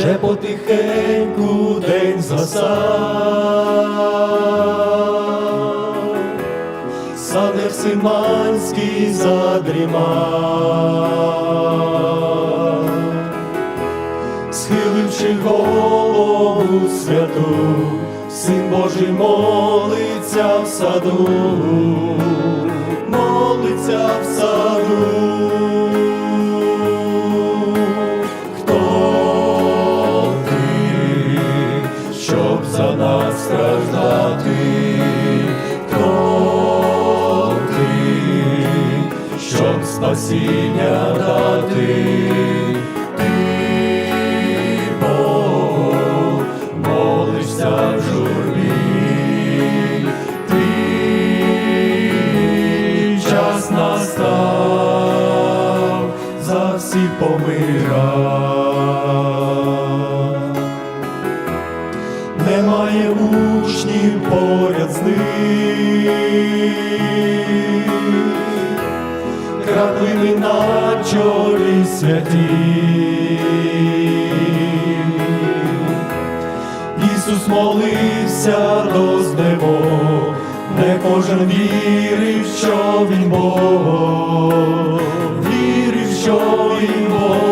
вже потихеньку день згасав, саде Всиманський задрімав, схиливши голову святу, син Божий молиться в саду, щоб за нас страждати? Хто ти, щоб спасіння дати? Немає учнів поряд з ним, краплини на чолі святі. Ісус молився до знемог, не кожен вірив, що він Бог, вірив, що він Бог.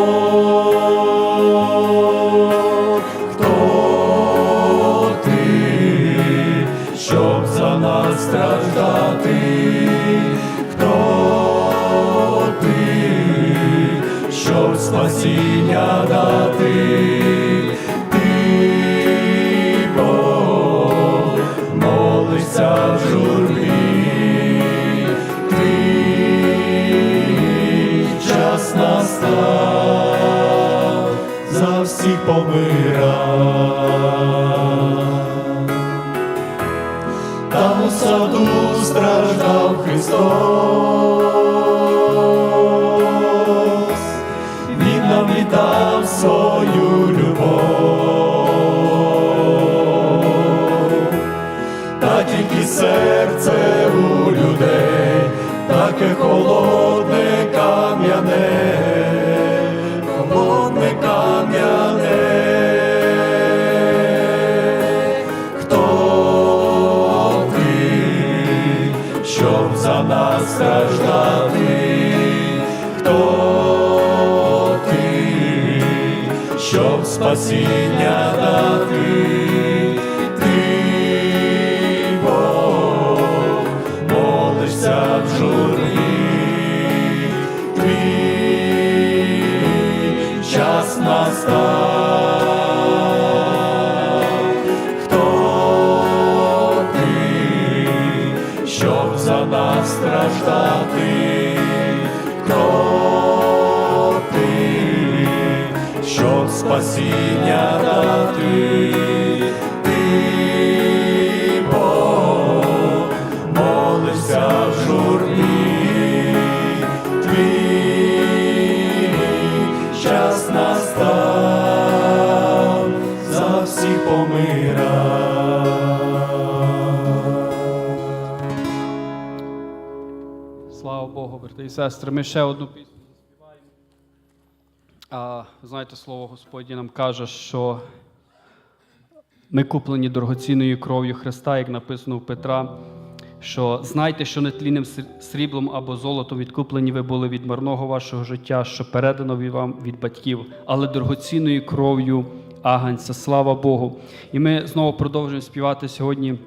Спасіння дати? Ти, Бог, молишся в журбі, твій час настав за всіх помира. Там у саду страждав Христос, таке холодне кам'яне, холодне кам'яне. Хто ти, щоб за нас страждати? Хто ти, щоб спасіння дати? Страждати? Хто ти, щоб спасіння Богу, брати і сестри. Ми ще одну пісню заспіваємо. А, знаєте, слово Господнє нам каже, що ми куплені дорогоцінною кров'ю Христа, як написано у Петра. Що знайте, що нетлінним ср- сріблом або золотом відкуплені ви були від марного вашого життя, що передано вам від батьків, але дорогоцінною кров'ю Аганця. Слава Богу. І ми знову продовжуємо співати сьогодні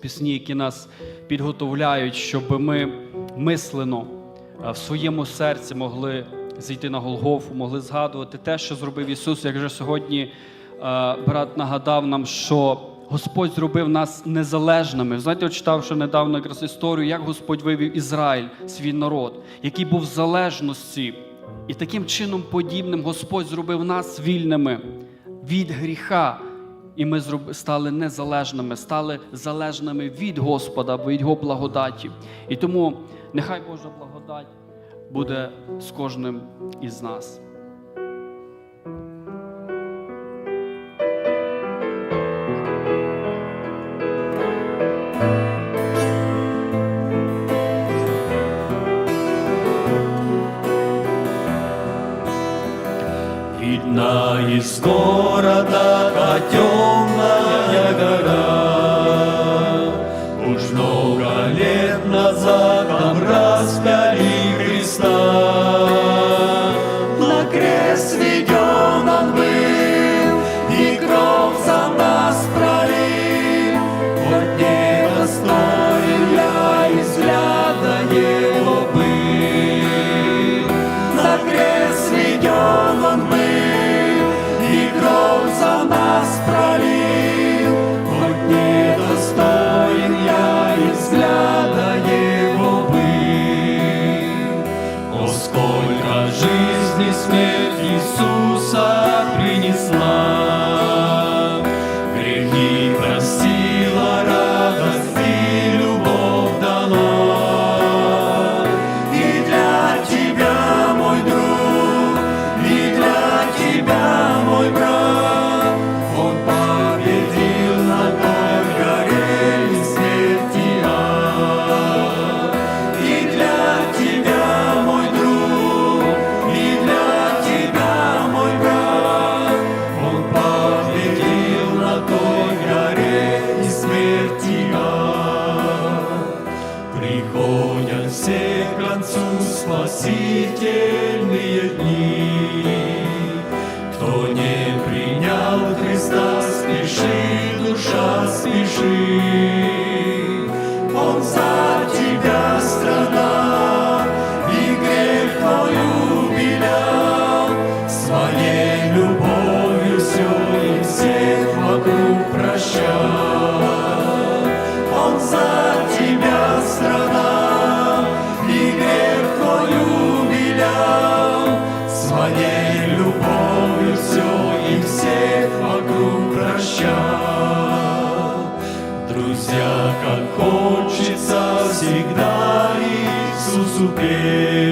пісні, які нас підготовляють, щоб ми мислено е, в своєму серці могли зійти на Голгофу, могли згадувати те, що зробив Ісус. Як же сьогодні е, брат нагадав нам, що Господь зробив нас незалежними. Знаєте, я читав, що недавно якраз історію, як Господь вивів Ізраїль, свій народ, який був в залежності. І таким чином подібним Господь зробив нас вільними від гріха. І ми стали незалежними, стали залежними від Господа, від Його благодаті. І тому нехай Божа благодать буде з кожним із нас. Много лет назад там распяли Христа. Jesus. Достоин всех к концу спасительные дни. Кто не принял Христа, спеши, душа, спеши. суди.